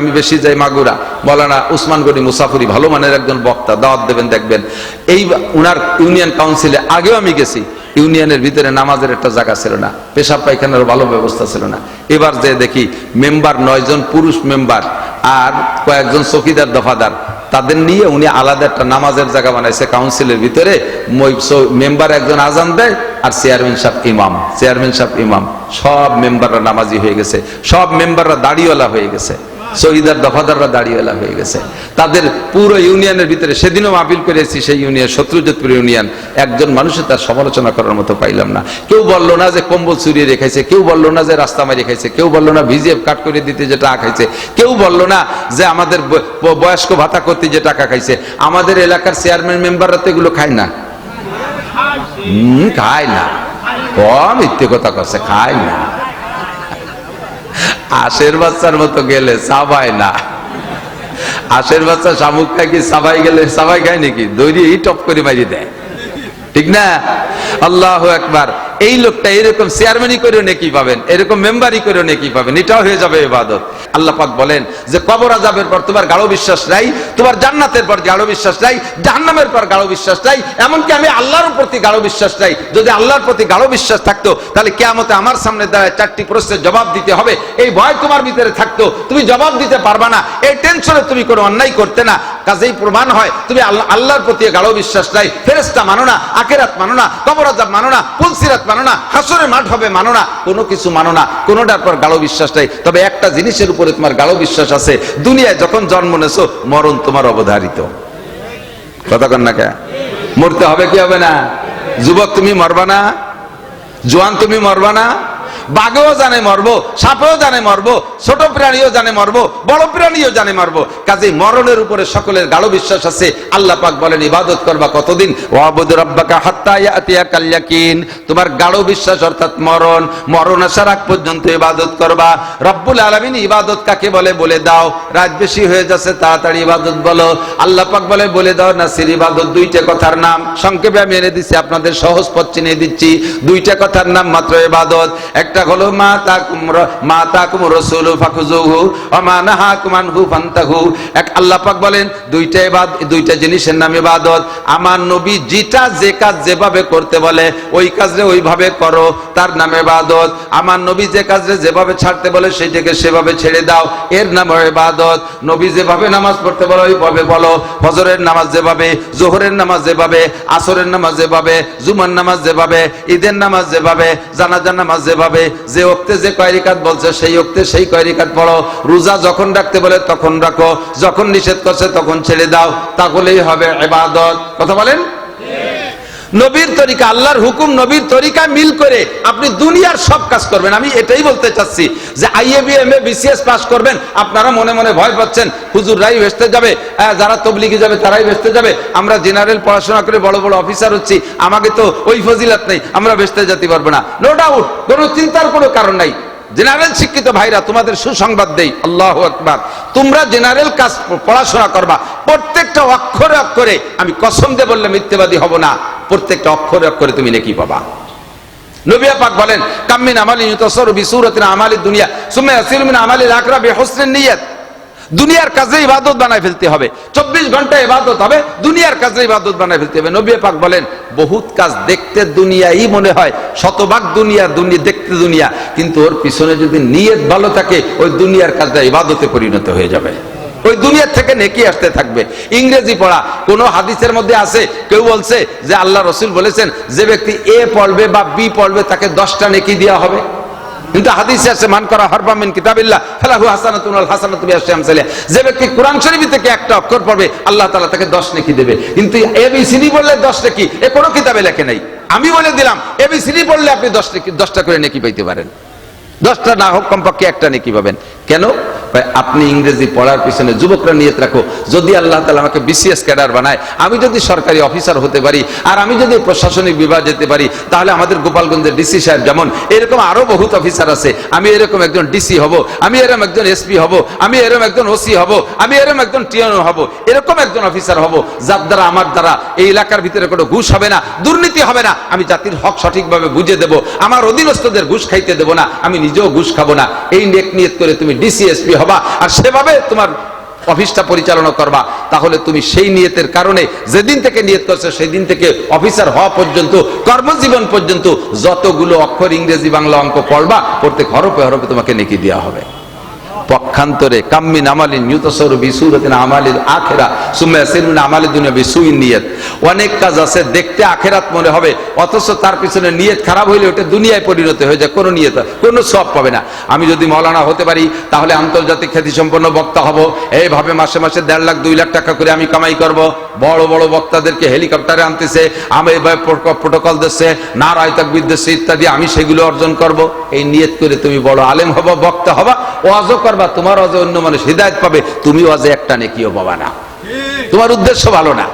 আমি বেশি যাই মাগুরা। মৌলানা উসমান গনি মুসাফরি ভালো মানের একজন বক্তা, দাওয়াত দেবেন, দেখবেন। এই উনার ইউনিয়ন কাউন্সিলে আগেও আমি গেছি। ইউনিয়নের ভিতরে নামাজের একটা জায়গা ছিল না, পেশাব পায়খানার ভালো ব্যবস্থা ছিল না। এবার যে দেখি মেম্বার নয়জন পুরুষ মেম্বার আর কয়েকজন চকিদার দফাদার, তাদের নিয়ে উনি আলাদা একটা নামাজের জায়গা বানাইছে কাউন্সিলের ভিতরে। মেম্বার একজন আজান দেয় আর চেয়ারম্যান সাহেব ইমাম। চেয়ারম্যান সাহেব ইমাম। সব মেম্বাররা নামাজি হয়ে গেছে। সব মেম্বাররা দাড়িওয়ালা হয়ে গেছে। শহীদার দফাদাররা দাঁড়িয়েলা হয়ে গেছে। তাদের পুরো ইউনিয়নের ভিতরে সেদিনও আপিল করেছি সেই ইউনিয়ন শত্রুজিতপুর ইউনিয়ন। একজন মানুষের তার সমালোচনা করার মতো পাইলাম না। কেউ বলল না যে কম্বল চুরিয়ে রেখেছে, কেউ বলল না যে রাস্তা মারি খাইছে, কেউ বলল না ভিজিএফ কাট করে দিতে যে টাকা খাইছে, কেউ বলল না যে আমাদের বয়স্ক ভাতা করতে যে টাকা খাইছে। আমাদের এলাকার চেয়ারম্যান মেম্বাররা তো এগুলো খায় না। খায় না। কম মিথ্যে কথা করছে খায় না। আশের বাচ্চার মতো গেলে সাবাই না। আশের বাচ্চা শামুক কি সাবাই গেলে সাবাই খায় নাকি? দৈরি টপ করে মারি দেয়। ঠিক না? আল্লাহ একবার এই লোকটা এরকম চেয়ারম্যানই করেও নেকি পাবেন, এরকম মেম্বারই করেও নেকি পাবেন, এটাও হয়ে যাবে ইবাদত। আল্লাহ পাক বলেন যে, কবর আজাবের পর তোমার গাঢ় বিশ্বাস নাই, তোমার জান্নাতের পর গাঢ় বিশ্বাস নাই, জাহান্নামের পর গাঢ় বিশ্বাস নাই, এমনকি আমি আল্লাহর প্রতি গাঢ় বিশ্বাস নাই। যদি আল্লাহর প্রতি গাঢ় বিশ্বাস থাকতো, তাহলে কেয়ামতে আমার সামনে দাঁড়ায় চারটি প্রশ্নের জবাব দিতে হবে। এই ভয় তোমার ভিতরে থাকতো, তুমি জবাব দিতে পারবা না। এই টেনশনে তুমি কোনো অন্যায় করতে না। কাজেই প্রমাণ হয়, তুমি আল্লাহ আল্লাহর প্রতি গাঢ় বিশ্বাস নাই। ফেরেস্তা মানো না আকেরাত মানো না কবর আজাব মানো না, পুলসিরাত মানো না, হাসরের মাঠ হবে মানো না, কোনো কিছু মানো না, কোনোটার পর গাঢ় বিশ্বাস নাই। তবে একটা জিনিসের উপরে তোমার গাঢ় বিশ্বাস আছে, দুনিয়ায় যখন জন্ম নেছো, মরণ তোমার অবধারিত। কথা কন না কে? মরতে হবে কি হবে না? যুবক তুমি মরবা না? জোয়ান তুমি মরবা না? বাঘেও জানে মরবো, সাপেও জানে মরবো, ছোট প্রাণীও জানে মরবো, বড় প্রাণীও জানে মরবো। কাজে মরণের উপরে সকলের গাঢ় বিশ্বাস আছে। আল্লাহ পাক বলেন, ইবাদত করবা কতদিন? তোমার গাঢ় বিশ্বাস অর্থাৎ মরণ মরণ আসার আগ পর্যন্ত ইবাদত করবা। রব্বুল আলামিন ইবাদত কাকে বলে? বলে দাও। রাত বেশি হয়ে যাচ্ছে, তাড়াতাড়ি ইবাদত বলো। আল্লাহ পাক বলে বলে দাও না নাসির ইবাদত দুইটা কথার নাম। সংক্ষেপে আমি এনে দিচ্ছি, আপনাদের সহজ পথ চিনিয়ে দিচ্ছি। দুইটা কথার নাম মাত্র ইবাদত। একটা হলো মা তাকুম মা তাকুম রাসূলু ফাকুজুহু ওয়া মা নাহাকুম ফান্তাহু। এক আল্লাহ পাক বলেন, দুইটা ইবাদ দুইটা জিনিসের নাম ইবাদত। আমার নবী যেটা যে কাজ যেভাবে করতে বলে, ওই কাজে ওইভাবে করো, তার নাম ইবাদত। আমার নবী যে কাজে যেভাবে ছাড়তে বলে সেইটাকে সেভাবে ছেড়ে দাও, এর নাম ইবাদত। নবী যেভাবে নামাজ পড়তে বলে, ওইভাবে বলো। ফজরের নামাজ যেভাবে, জোহরের নামাজ যেভাবে, আসরের নামাজ যেভাবে, জুমার নামাজ যেভাবে, ঈদের নামাজ যেভাবে, জানাজার নামাজ যেভাবে যে ওক্তে যে কয়রিকাত বলছে, সেই ওক্তে সেই কয়রিকাত পড়ো। রোজা যখন রাখতে বলে, তখন রাখো। যখন নিষেধ করছে, তখন ছেড়ে দাও। তাহলেই হবে ইবাদত। কথা বলেন? নবীর তরিকা, আল্লাহর হুকুম নবীর তরিকা মিল করে আপনি দুনিয়ার সব কাজ করবেন। আমি এটাই বলতে চাচ্ছি যে IAB M A BCS pass করবেন, আপনারা মনে মনে ভয় পাচ্ছেন হুজুররাই ভেস্তে যাবে যারা তবলিগে যাবে তারাই ভেস্তে যাবে, আমরা জেনারেল পড়াশোনা করে বড় বড় অফিসার হচ্ছি, আমাকে তো ওই ফজিলাত নেই, আমরা ভেস্তে যেতে পারব না। নো ডাউট কোনো চিন্তার কোনো কারণ নাই। জেনারেল শিক্ষিত ভাইরা, তোমাদের সুসংবাদ দেই। আল্লাহ আকবার। তোমরা জেনারেল কাজ, পড়াশোনা করবা। প্রত্যেকটা অক্ষরে অক্ষরে আমি কসম দে বললে মিথ্যেবাদী হব না। প্রত্যেকটা অক্ষরে অক্ষরে তুমি নেকি পাবা। নবিয়া পাক বলেন, কাম্মিন আমালি ইউতাসারু বিসুরাতিন আমালি দুনিয়া, সুম্মা আসিল মিন আমালি আখরা বিহুসনিন নিয়াত। দুনিয়ার কাজে ইবাদত বানায় ফেলতে হবে। চব্বিশ ঘণ্টা ইবাদত হবে, দুনিয়ার কাজে ইবাদত বানায় ফেলতে হবে। নবী পাক বলেন, বহুত কাজ দেখতে দুনিয়াই মনে হয়, শতভাগ দুনিয়া দুনিয়া দেখতে দুনিয়া। কিন্তু ওর পিছনে যদি নিয়ত ভালো থাকে, ওই দুনিয়ার কাজটা ইবাদতে পরিণত হয়ে যাবে। ওই দুনিয়ার থেকে নেকি আসতে থাকবে। ইংরেজি পড়া, কোন হাদিসের মধ্যে আছে, কেউ বলছে যে আল্লাহ রসুল বলেছেন, যে ব্যক্তি এ পড়বে বা বি পড়বে, তাকে দশটা নেকি দেওয়া হবে। কিন্তু হাদিসে আছে, মান করা হরবামিন কিতাবিল্লাহ, ফালাহু হাসানাতুন ওয়াল হাসানাতু বিআশরি আমসালিহা। যে ব্যক্তি কোরআন শরীফ থেকে একটা অক্ষর পড়বে, আল্লাহ তাআলা তাকে 10 নেকি দেবে। কিন্তু এবিসিডি বললে 10 নেকি, এ কোনো কিতাবে লেখে নাই। আমি বলে দিলাম এবিসিডি বললে আপনি 10 নেকি 10টা করে নেকি পাইতে পারেন। দশটা না হোক, কমপক্ষে একটা নেকি পাবেন। কেন? আপনি ইংরেজি পড়ার পিছনে যুবকরা নিয়ত রাখো। যদি আল্লাহ তালা আমাকে বিসিএস ক্যাডার বানায়, আমি যদি সরকারি অফিসার হতে পারি, আর আমি যদি প্রশাসনিক বিভাগ যেতে পারি, তাহলে আমাদের গোপালগঞ্জের ডিসি সাহেব যেমন, এরকম আরও বহুত অফিসার আছে। আমি এরকম একজন ডিসি হব, আমি এরকম একজন এসপি হব, আমি এরকম একজন ওসি হব, আমি এরকম একজন টিএনও হব, এরকম একজন অফিসার হব, যার দ্বারা, আমার দ্বারা এই এলাকার ভিতরে কোনো ঘুষ হবে না, দুর্নীতি হবে না। আমি জাতির হক সঠিকভাবে বুঝে দেব, আমার অধীনস্থদের ঘুষ খাইতে দেব না, আমি নিজেও ঘুষ খাব না। এই নেক নিয়ত করে তুমি ডিসিএসপি হবা আর সেভাবে তোমার অফিসটা পরিচালনা করবা, তাহলে তুমি সেই নিয়তের কারণে যেদিন থেকে নিয়ত করছ সেদিন থেকে অফিসার হওয়া পর্যন্ত, কর্মজীবন পর্যন্ত যতগুলো অক্ষর ইংরেজি বাংলা অঙ্ক পড়বা, প্রত্যেক হরপে হরপে তোমাকে নেকি দেওয়া হবে। পক্ষান্তরে কাম্মিন আমালিন ইউতাসর বিসুরাতিন আমালিল আখিরা, সুম্মা ইয়াসিরুন আমালিদ দুনিয়া বিসুইন নিয়ত। অনেক কাজ আছে, দেখতে আখেরাত মনে হবে, অথচ তার পিছনে নিয়ত খারাপ হইলে ওটা দুনিয়ায় পরিণত হয়ে যায়, কোনো নিয়ত, কোনো সব পাবে না। আমি যদি মৌলানা হতে পারি, তাহলে আন্তর্জাতিক খ্যাতিসম্পন্ন বক্তা হব। এইভাবে মাসে মাসে দেড় লাখ, দুই লাখ টাকা করে আমি কামাই করব। বড় বড় বক্তাদেরকে হেলিকপ্টারে আনতেছে আমি প্রোটোকল দিচ্ছে নারায় তাকবির দিচ্ছে ইত্যাদি আমি সেগুলো অর্জন করব। এই নিয়ত করে তুমি বড় আলেম হবা বক্তা হবা ওয়াজও করবা তোমার ওয়াজে অন্য মানুষ হৃদায়ত পাবে তুমি ওয়াজে একটা নেকিও পাবা না। তোমার উদ্দেশ্য ভালো না।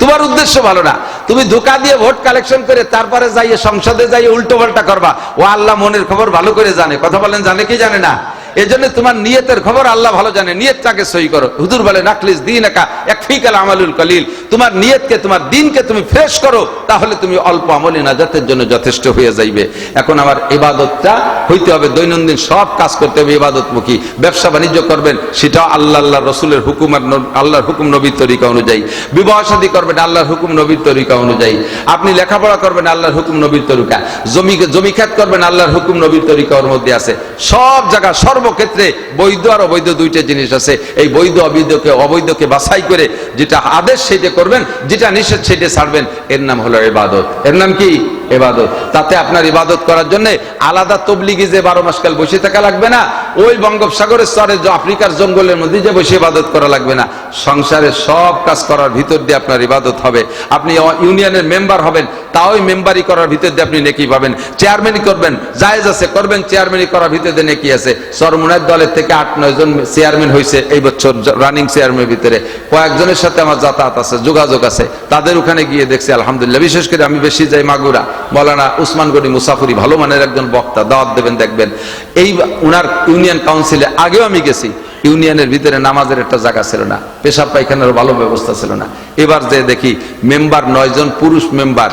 তোমার উদ্দেশ্য ভালো না। তুমি ধোকা দিয়ে ভোট কালেকশন করে তারপরে যাইয়ে সংসদে যাইয়ে উল্টো পাল্টা করবা। ও আল্লাহ মনের খবর ভালো করে জানে। কথা বলেন জানে কি জানে না? এজন্য তোমার নিয়তের খবর আল্লাহ ভালো জানে। নিয়তটাকে সই করো। হুজুর বলে, নাকলিস দিন একা এক ফিকাল আমালুল কলিল। তোমার নিয়তকে, তোমার দিনকে তুমি ফ্রেশ করো, তাহলে তুমি অল্প আমলে নাজাতের জন্য যথেষ্ট হয়ে যাইবে। এখন আমার ইবাদতটা হইতে হবে, দৈনন্দিন সব কাজ করতে হবে ইবাদতমুখী। ব্যবসা বাণিজ্য করবেন, সেটা আল্লাহ আল্লাহ রসুলের হুকুম আর আল্লাহর হুকুম নবীর তরিকা অনুযায়ী। বিবাহ শাদী করবেন, আল্লাহর হুকুম নবীর তরিকা অনুযায়ী। আপনি লেখাপড়া করবেন, আল্লাহর হুকুম নবীর তরিকা। জমি জমি খ্যাত করবেন, আল্লাহর হুকুম নবীর তরিকা ওর মধ্যে আছে। সব জায়গা সর্বক্ষেত্রে বৈধ আর অবৈধ দুইটা জিনিস আছে। এই বৈধ, অবৈধকে অবৈধকে বাছাই করে যেটা আদেশ সেটা করবেন, যেটা নিষেধ সেটা ছাড়বেন। এর নাম হলো এবাদত। এর নাম কি? এবাদত তাতে আপনার ইবাদত করার জন্য আলাদা তবলিগি যে বারো মাস কাল বসে থাকা লাগবে না, ওই বঙ্গোপসাগরের স্তরে আফ্রিকার জঙ্গলের মধ্যে যে বসে ইবাদত করা লাগবে না। সংসারে সব কাজ করার ভিতর দিয়ে আপনার ইবাদত হবে। আপনি ইউনিয়নের মেম্বার হবেন তাও মেম্বারি করার ভিতর দিয়ে আপনি নেকি পাবেন। চেয়ারম্যানই করবেন, জায়েজ আছে, করবেন, চেয়ারম্যানই করার ভিতর দিয়ে নেকি আছে। সরমুনার দলের থেকে আট, নয় জন চেয়ারম্যান হয়েছে এই বছর রানিং চেয়ারম্যানের ভিতরে। কয়েকজনের সাথে আমার যাতায়াত আছে, যোগাযোগ আছে। তাদের ওখানে গিয়ে দেখছি, আলহামদুলিল্লাহ। বিশেষ করে আমি বেশি যাই মাগুরা। মৌলানা উসমান গনি মুসাফরি ভালো মানের একজন বক্তা, দাওয়াত দেবেন, দেখবেন। এই উনার ইউনিয়ন কাউন্সিলে আগেও আমি গেছি, ইউনিয়নের ভিতরে নামাজের একটা জায়গা ছিল না, পেশাব পায়খানার ভালো ব্যবস্থা ছিল না। এবার যে দেখি মেম্বার নয়জন পুরুষ মেম্বার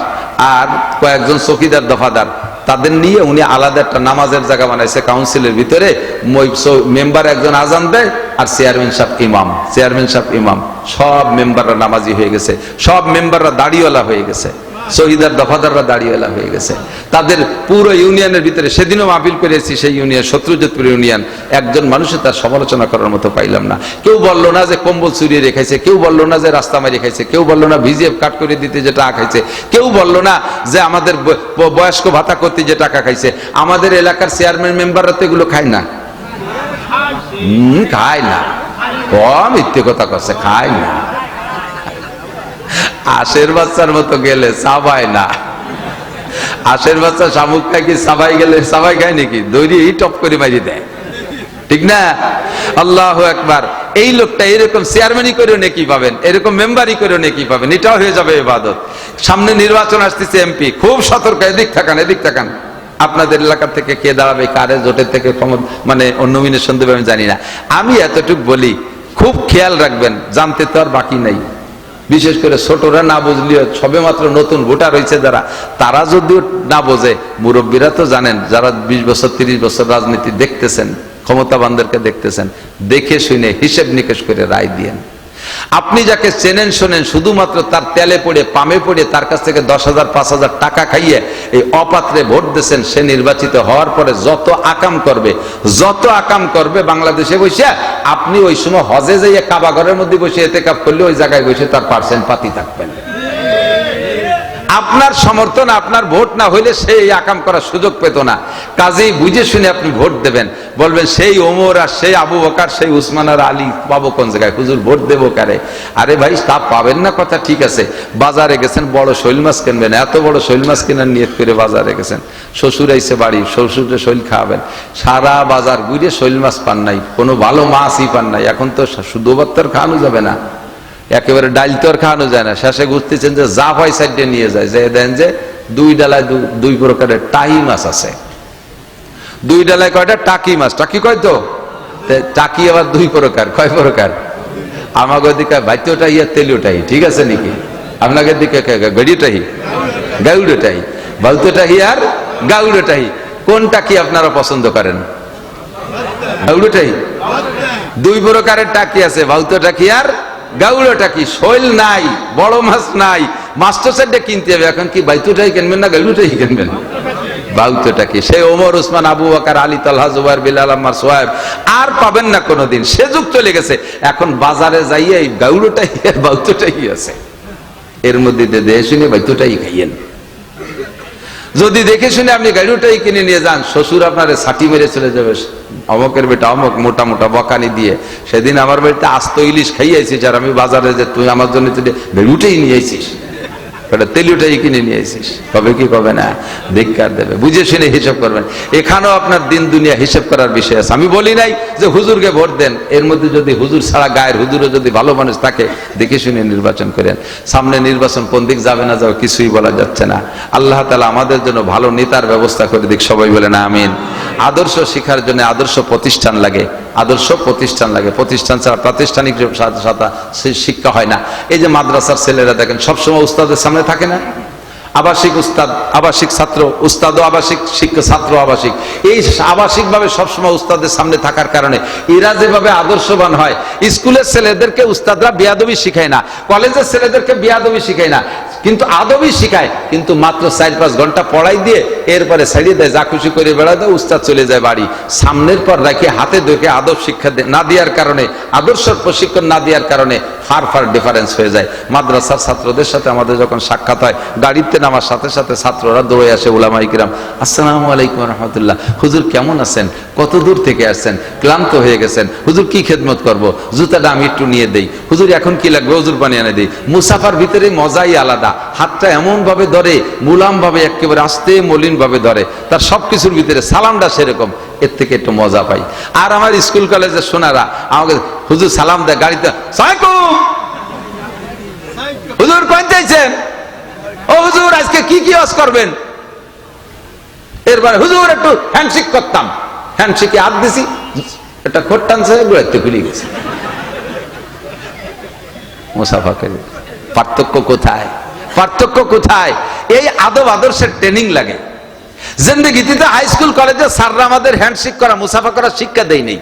আর কয়েকজন চকিদার দফাদার, তাদের নিয়ে উনি আলাদা একটা নামাজের জায়গা বানাইছে কাউন্সিলের ভিতরে। মেম্বার একজন আজান দেয় আর চেয়ারম্যান সাহেব ইমাম, চেয়ারম্যান সাহেব ইমাম। সব মেম্বাররা নামাজি হয়ে গেছে, সব মেম্বাররা দাড়িওয়ালা হয়ে গেছে। শহীদার দফাদাররা দাঁড়িয়েলা হয়ে গেছে। তাদের পুরো ইউনিয়নের ভিতরে সেদিনও আপিল করেছি সেই ইউনিয়ন শত্রুজিতপুর ইউনিয়ন। একজন মানুষে তার সমালোচনা করার মতো পাইলাম না। কেউ বলল না যে কম্বল চুরিয়ে রেখাইছে, কেউ বলল না যে রাস্তা মারি খাইছে কেউ বলল না ভিজিএফ কাট করে দিতে যে টাকা খাইছে, কেউ বলল না যে আমাদের বয়স্ক ভাতা করতে যে টাকা খাইছে। আমাদের এলাকার চেয়ারম্যান মেম্বাররা তো এগুলো খায় না। খায় না। কম মিথ্যে কথা করছে খায় না। আশের বাচ্চার মতো গেলে সাবাই না। আশের বাচ্চা শামুক কি সাবাই গেলে সাবাই খায় নাকি? দৈরি এই টপ করে মারি দেয়। ঠিক না? আল্লাহ একবার এই লোকটা এরকম চেয়ারম্যানই করেও নেকি পাবেন, এরকম মেম্বারই করেও নেকি পাবেন, এটাও হয়ে যাবে ইবাদত। সামনে নির্বাচন আসতেছে এমপি, খুব সতর্ক, এদিক থাকান এদিক থাকান। আপনাদের এলাকা থেকে কে দাঁড়াবে, কারে জোটের থেকে মানে নমিনেশন দেবে আমি জানি না। আমি এতটুকু বলি, খুব খেয়াল রাখবেন, জানতে তো আর বাকি নাই। বিশেষ করে ছোটরা না বুঝলেও সবে মাত্র নতুন ভোটার হয়েছে যারা, তারা যদিও না বোঝে, মুরব্বীরা তো জানেন, যারা বিশ বছর, তিরিশ বছর রাজনীতি দেখতেছেন, ক্ষমতাবানদেরকে দেখতেছেন, দেখে শুনে হিসেব নিকেশ করে রায় দিয়েন। আপনি যাকে চেনেন শোনেন, শুধুমাত্র তার তেলে পড়ে, পামে পড়ে, তার কাছ থেকে দশ হাজার, পাঁচ হাজার টাকা খাইয়ে এই অপাত্রে ভোট দিয়েছেন, সে নির্বাচিত হওয়ার পরে যত আকাম করবে, যত আকাম করবে বাংলাদেশে বসে, আপনি ওই সময় হজে যাইয়ে কাবাঘরের মধ্যে বসে এতে কাপ করলে ওই জায়গায় বসে তার পার্সেন্ট পাতি থাকবেন আপনার সমর্থন, আপনার ভোট না হইলে সেই আকাম করার সুযোগ পেত না। কাজেই বুঝে শুনে আপনি ভোট দেবেন। বলবেন, সেই ওমর আর সেই আবু বকার, সেই উসমান আর আলী পাবো কোন জায়গায়? হুজুর, ভোট দেবো কারে? আরে ভাই তা পাবেন না, কথা ঠিক আছে। বাজারে গেছেন, বড় শৈল মাছ কিনবেন। এত বড় শৈল মাছ কেনার নিয়ত করে বাজারে গেছেন। শ্বশুর আইসে বাড়ি শ্বশুরে শৈল খাওয়াবেন। সারা বাজার ঘুরে শৈল মাছ পান নাই, কোনো ভালো মাছই পান নাই। এখন তো শুধু খাওয়ানো যাবে না। একেবারে ডাইল তো আর খাওয়ানো যায় না। শেষে ঘুরতেছেন যে যা হয় সাইডে নিয়ে যায়। যে দেন যে দুই ডালায় দুই প্রকারের টাহি মাছ আছে। দুই ডালায় কয়টা? টাকি মাছ। টাকি কয় তো? টাকি আবার দুই প্রকার। কয় প্রকার? আমাদের দিকে বাইত্যটাই আর তেলিওটাই ঠিক আছে নাকি? আপনাদের দিকে গড়িটাই গাউডোটাই বালতোটাহি আর গাউডোটাহি কোনটা কি আপনারা পছন্দ করেন? গাউড়োটাই দুই প্রকারের টাকি আছে। ভাউতো টাকি আর গাউড়ো কি? শৈল নাই, বড় মাছ নাই। মাস্টার সাইডটা কিনতে হবে এখন কি বাইতুটাই কিনবেন না গাউলুটাই কিনবেন? বাউতটা কি? সে ওমর উসমান, আবু বাকার, আলী, তালহা, জুবাইর, বিলাল আমার সোহেব আর পাবেন না কোনোদিন। সে যুগ চলে গেছে। এখন বাজারে যাইয়ে এই গাউড়োটাই বাউতটাই আছে। এর মধ্যে দেহে শুনে বাইতুটাই খাইয়েন। যদি দেখে শুনে আপনি গাড়িটাই কিনে নিয়ে যান, শ্বশুর আপনার ছাটি মেরে চলে যাবে অমকের বেটা, অমক মোটা মোটা বকানি দিয়ে সেদিন আমার বাড়িতে আস্ত ইলিশ খাইয়েছিস আর আমি বাজারে যে তুই আমার জন্য তুই নিয়েছিস। নিয়ে ওটা তেলুটাই কিনে নিয়ে আইছিস। কবে কি, কবে না? ধিক্কার দেবে। বুঝে শুনে হিসাব করবেন। এখানেও আপনার দিন দুনিয়া হিসাব করার বিষয় আছে। আমি বলি নাই যে হুজুরকে ভোট দেন। এর মধ্যে যদি হুজুর ছাড়া গায়ের হুজুরও যদি ভালো মানুষ থাকে, দেখে শুনে নির্বাচন করেন। সামনে নির্বাচন কোন দিক যাবে না যাবে কিছুই বলা যাচ্ছে না। আল্লাহ তালা আমাদের জন্য ভালো নেতার ব্যবস্থা করে দিক। সবাই বলেন, আমিন। আদর্শ শিখার জন্য আদর্শ প্রতিষ্ঠান লাগে। আদর্শ প্রতিষ্ঠান লাগে। প্রতিষ্ঠান ছাড়া প্রাতিষ্ঠানিক শিক্ষা হয় না। এই যে মাদ্রাসার ছেলেরা দেখেন, সবসময় উস্তাদের সামনে থাকে না? আবাসিক উস্তাদ, আবাসিক ছাত্র উস্তাদ আবাসিক শিক্ষা ছাত্র আবাসিক। এই আবাসিকভাবে সবসময় উস্তাদের সামনে থাকার কারণে এরা যেভাবে আদর্শবান হয়, স্কুলের ছেলেদেরকে উস্তাদরা বিয়াদবি শিখায় না, কলেজের ছেলেদেরকে বিয়াদবি শিখায় না। কিন্তু আদবই শিখায়, কিন্তু মাত্র চার পাঁচ ঘণ্টা পড়াই দিয়ে এরপরে ছাড়িয়ে দেয়, যা খুশি করে বেড়া দেয়, উস্তাদ চলে যায় বাড়ি। সামনের পর রাখি, হাতে ধরে আদব শিক্ষা না দেওয়ার কারণে, আদর্শ প্রশিক্ষণ না দেওয়ার কারণে ফার ফার ডিফারেন্স হয়ে যায়। মাদ্রাসার ছাত্রদের সাথে আমাদের যখন সাক্ষাৎ হয়, গাড়িতে নামার সাথে সাথে ছাত্ররা দৌড়ে আসে উলামাই কিরাম, আসসালামু আলাইকুম রহমতুল্লাহ, হুজুর কেমন আছেন? কত দূর থেকে আসছেন? ক্লান্ত হয়ে গেছেন। হুজুর কি খেদমত করব? জুতাটা আমি একটু নিয়ে দেই। হুজুর এখন কি লাগবে? হুজুর পানি এনে দিই। মুসাফার ভিতরে মজাই আলাদা। হাতটা এমন ভাবে ধরে মুলাম ভাবে একেবারে আস্তে মলিন ভাবে ধরে, তার সবকিছুর ভিতরে সালামটা সেরকম, এর থেকে একটু মজা পাই। আর আমার স্কুল কলেজের সোনারা আমাকে হুজুর সালাম দেয়, গাড়িতে হুজুর কোন চাইছেন? ও হুজুর, আজকে কি কি ওয়াজ করবেন? এরপরে, হুজুর, একটু হ্যান্ডশেক করতাম। হ্যান্ডশেকে হাত দিছি, একটা খোট টানছে গুড়াইতে খুলে গেছে। মুসাফা করে পার্থক্য কোথায়? পার্থক্য কোথায়? এই আদব আদর্শের ট্রেনিং লাগে। জিন্দগিতে হাই স্কুল কলেজে স্যাররা আমাদের হ্যান্ডশেক করা, মুসাফা করার শিক্ষা দেয় নেই।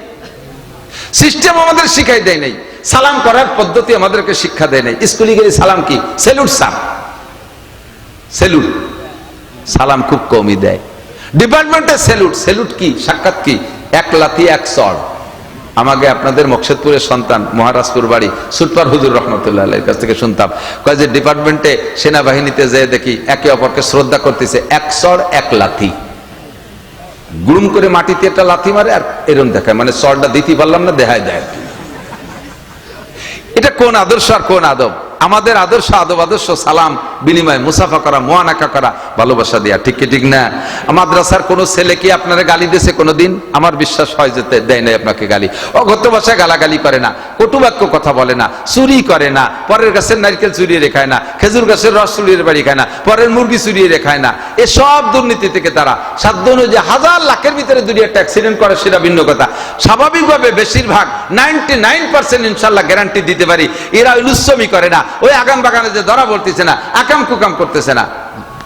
সিস্টেম আমাদের শিখাই দেয় নাই। সালাম করার পদ্ধতি আমাদেরকে শিক্ষা দেয় নাই। স্কুলে গেলে সালাম কি? সেলুট স্যার সেলুট সালাম খুব কমই দেয়। ডিপার্টমেন্টে সেলুট সেলুট কি? সাক্ষাৎ কি? এক লাথি, এক চড় আমাকে আপনাদের মকসেদপুরের সন্তান, মহারাজপুর বাড়ি, সুটপার হুজুর রহমতুল্লাহ আলাইহির কাছ থেকে শুনতাম। কয় যে ডিপার্টমেন্টে সেনাবাহিনীতে যেয়ে দেখি, একে অপরকে শ্রদ্ধা করতেছে, এক চড় এক লাথি। গুড়ুম করে মাটিতে একটা লাথি মারে আর এরম দেখায় মানে চড়টা দিতে পারলাম না দেখায় দেয় এটা কোন আদর্শ আর কোন আদব? আমাদের আদর্শ, আদব, আদর্শ, সালাম। বিনিময় মুসাফা করা, মোয়ানাকা করা, ভালোবাসা দেয়া, ঠিক কি, ঠিক না? মাদ্রাসার কোন ছেলে কি আপনারা গালি দিয়েছে কোনোদিন? আমার বিশ্বাস হয় যে দেয় নাই আপনাকে গালি। অগত ভাষায় গালাগালি করে না কটুবাক্য কথা বলে না, চুরি করে না, পরের গাছের নারকেল চুরিয়ে রেখায় না, খেজুর গাছের রস চুরিয়ে বাড়ি খায় না, পরের মুরগি চুরিয়ে রেখায় না। এসব দুর্নীতি থেকে তারা সাধ্য অনুযায়ী হাজার লাখের ভিতরে দুটি একটা অ্যাক্সিডেন্ট করে, সেটা ভিন্ন কথা। স্বাভাবিকভাবে বেশিরভাগ নাইনটি নাইন পার্সেন্ট ইনশাল্লাহ গ্যারান্টি দিতে পারি। এরা লুচ্ছমি করে না। ওই আগাম বাগানে যে ধরা পড়তেছে না আকাম কুকাম করতেছে না।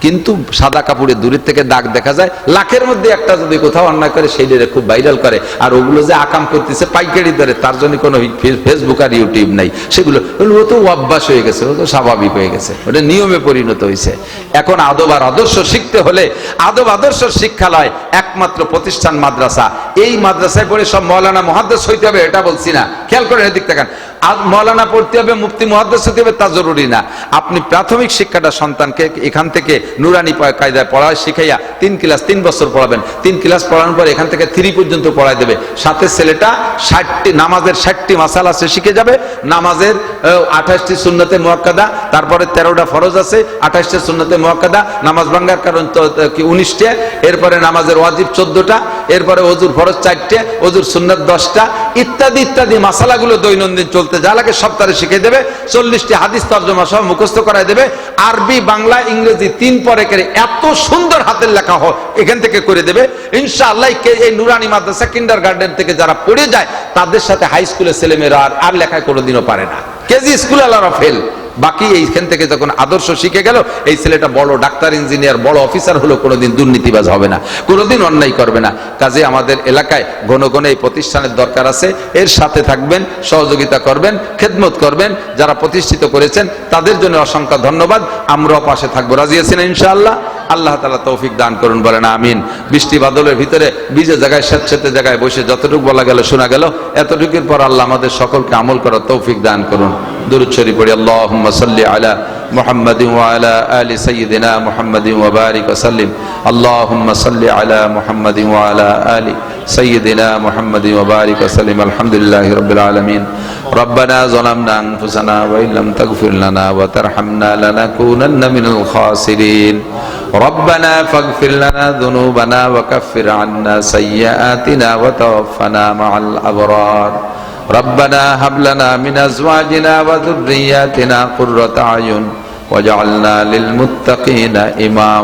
কিন্তু সাদা কাপড়ে দূরের থেকে দাগ দেখা যায়, লাখের মধ্যে একটা যদি কোথাও অন্যায় করে, সেই ডেরে খুব ভাইরাল করে। আর ওগুলো যে আকাম করতেছে পাইকারি দরে, তার জন্য কোনো ফেসবুক আর ইউটিউব নাই। সেগুলো ও তো অভ্যাস হয়ে গেছে ও তো স্বাভাবিক হয়ে গেছে। ওটা নিয়মে পরিণত হয়েছে। এখন আদব আর আদর্শ শিখতে হলে আদব আদর্শ শিক্ষালয় একমাত্র প্রতিষ্ঠান মাদ্রাসা। এই মাদ্রাসায় পড়ে সব মৌলানা মহাদ্দেশ হইতে হবে, এটা বলছি না। খেয়াল করে এদিক দেখেন মৌলানা পড়তে হবে, মুফতি মহাদ্দেশ হতে হবে, তা জরুরি না। আপনি প্রাথমিক শিক্ষাটা সন্তানকে এখান থেকে নুরানি কায়দায় পড়া শিখাইয়া তিন ক্লাস, তিন বছর পড়াবেন। তিন ক্লাস পড়ানোর পর এখান থেকে থ্রি পর্যন্ত পড়াই দেবে। সাথে ছেলেটা ষাটটি নামাজের ষাটটি মাসাল আছে, শিখে যাবে। নামাজের আঠাশটি সুন্নতে মোয়াক্কাদা, তারপরে তেরোটা ফরজ আছে, আঠাশটি সুন্নতে মোয়াক্কাদা। নামাজ ভাঙ্গার কারণ উনিশটে। এরপরে নামাজের ওয়াজিব চোদ্দটা। এরপরে অজুর ফরজ চারটে, অজুর সুন্নত দশটা, ইত্যাদি ইত্যাদি মাসালাগুলো দৈনন্দিন চলতে যা লাগে সপ্তাহে শিখে দেবে। চল্লিশটি হাদিস তর্জমা সহ মুখস্থ করাই দেবে। আরবি, বাংলা, ইংরেজি তিন পরে করে এত সুন্দর হাতের লেখা হয় এখান থেকে করে দেবে। ইনশাআল্লাহ এই নুরানি মাদ্রাসা কিন্ডার গার্ডেন থেকে যারা পড়ে যায়, তাদের সাথে হাই স্কুলের ছেলেমেয়েরা আর আর লেখায় কোনোদিনও পারে না। কেজি স্কুল আলারা ফেল বাকি এইখান থেকে যখন আদর্শ শিখে গেল, এই ছেলেটা বড় ডাক্তার, ইঞ্জিনিয়ার, বড় অফিসার হলো, কোনোদিন দুর্নীতিবাজ হবে না, কোনোদিন অন্যায় করবে না। কাজে আমাদের এলাকায় ঘন ঘন এই প্রতিষ্ঠানের দরকার আছে। এর সাথে থাকবেন, সহযোগিতা করবেন, খেদমত করবেন। যারা প্রতিষ্ঠিত করেছেন, তাদের জন্য অসংখ্য ধন্যবাদ। আমরাও পাশে থাকব। রাজি আছেন ইনশাআল্লাহ? আল্লাহ তালা তৌফিক দান করুন, বলেন আমিন। বৃষ্টি বাদলের ভিতরে বিজে জায়গায় স্বেচ্ছাতে জায়গায় বসে যতটুকু বলা গেল, শোনা গেল, এতটুকুর পর আল্লাহ আমাদের সকলকে আমল করার তৌফিক দান করুন। দুরুচ্ছরি পড়ি আল্লাহ সাল্লি আলা محمد وعلى آل سيدنا محمد وبارك وسلم. اللهم صل على محمد وعلى آل سيدنا محمد وبارك وسلم. الحمد لله رب العالمين ربنا ظلمنا أنفسنا وإن لم تغفر لنا وترحمنا لنكونن من الخاسرين. ربنا فاغفر لنا ذنوبنا وكفر عنا سيئاتنا وتوفنا مع الأبرار. ربنا هب لنا من ازواجنا وذرياتنا قرة أعين وجعلنا للمتقين إماما.